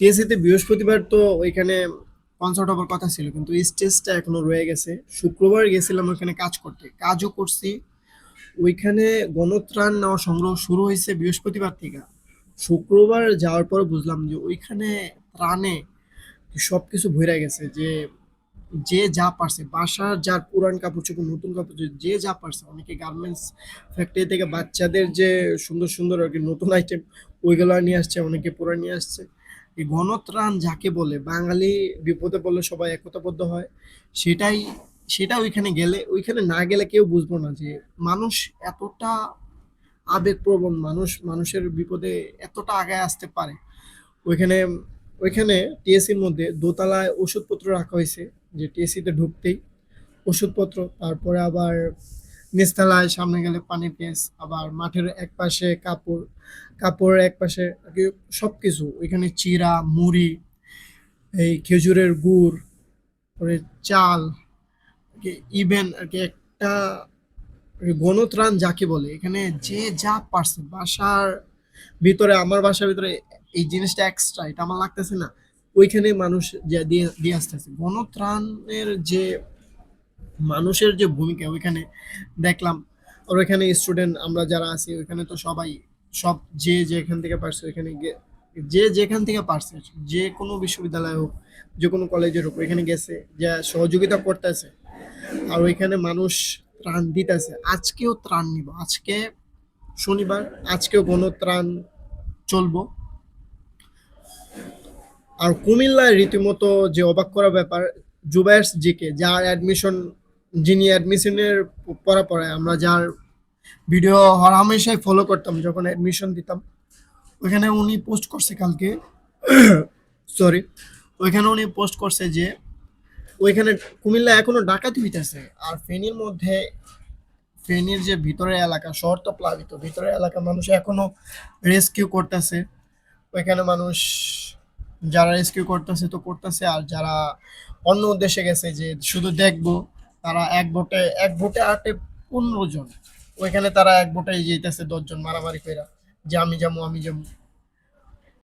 টিএসসিতে বৃহস্পতিবার তো ওইখানে কনসার্ট হবার কথা ছিল, কিন্তু স্টেজটা এখনও রয়ে গেছে। শুক্রবার গেছিলাম ওইখানে কাজ করতে। কাজও করছি। ওইখানে গণত্রাণ নেওয়া সংগ্রহ শুরু হয়েছে বৃহস্পতিবার থেকে। শুক্রবার যাওয়ার পর বুঝলাম যে ওইখানে ত্রাণে সবকিছু ভরে গেছে, যে যে যা পারছে, বাসার যার পুরান কাপড় চোপড়, নতুন কাপড় যে যা পারছে, অনেকে গার্মেন্টস ফ্যাক্টরি থেকে বাচ্চাদের যে সুন্দর সুন্দর আর কি নতুন আইটেম ওইগুলো নিয়ে আসছে, অনেকে পুরা নিয়ে আসছে। এই গণত্রাণ যাকে বলে, বাঙালি বিপদে পড়লে সবাই একতাবদ্ধ হয়। সেটাই, সেটা ওইখানে গেলে, ওইখানে না গেলে কেউ বুঝব না যে মানুষ এতটা আবেগপ্রবণ, মানুষ, মানুষের বিপদে এতটা আগায় আসতে পারে। ওইখানে ওইখানে টিএসসির মধ্যে দোতলায় ওষুধপত্র রাখা হয়েছে, যে টিএসসিতে ঢুকতেই ওষুধপত্র, তারপরে আবার নিচতলায় সামনে গেলে পানির কেস, আবার মাঠের এক পাশে কাপড়, কাপড়ের এক পাশে আর কি সবকিছু, ওইখানে চিরা, মুড়ি, এই খেজুরের গুড়, পরে চাল ইভেন আর কি একটা গণত্রাণ যাকে বলে, এখানে যে যা পারছে, বাসার ভিতরে, আমার বাসার ভিতরে এই জিনিসটা এক্সট্রা এটা আমার লাগতেছে না। ওইখানে মানুষ দিয়ে দিয়ে আসতেছে। গণত্রাণের যে মানুষের যে ভূমিকা, ওইখানে দেখলাম। আর ওইখানে স্টুডেন্ট আমরা যারা আছি, ওইখানে তো সবাই, সব যে যেখান থেকে পারছে ওইখানে যে যেখান থেকে পারছে, যে কোনো বিশ্ববিদ্যালয় হোক, যে কোনো কলেজের হোক, ওইখানে গেছে, যা সহযোগিতা করতেছে। আর ওইখানে মানুষ ত্রাণ দিতেছে। আজকেও ত্রাণ নিব। আজকে শনিবার, আজকেও গণত্রাণ চলবো। আর কুমিল্লায় রীতিমতো যে অবাক করা ব্যাপার জুবায়ার্স জিকে, যার অ্যাডমিশন যিনি অ্যাডমিশনের পড়া পড়ায়, আমরা যার ভিডিও হামেশাই ফলো করতাম, যখন অ্যাডমিশন দিতাম। ওইখানে উনি পোস্ট করছে কালকে সরি ওইখানে উনি পোস্ট করছে যে, ওইখানে কুমিল্লা এখনও ডাকাতি হইতেছে, আর ফেনীর মধ্যে, ফেনীর যে ভিতরের এলাকা, শহর তো প্লাবিত, ভিতরের এলাকা মানুষ এখনও রেস্কিউ করতেছে। ওইখানে মানুষ যারা রেস্কিউ করতেছে তো করতেছে, আর যারা অন্য উদ্দেশ্যে গেছে যে শুধু দেখব তারা এক ভোটে এক ভোটে আটে পনেরো জন। ওইখানে তারা এক ভোটে যেতেছে দশজন মারামারি ফেরা যে আমি যাব আমি যাব।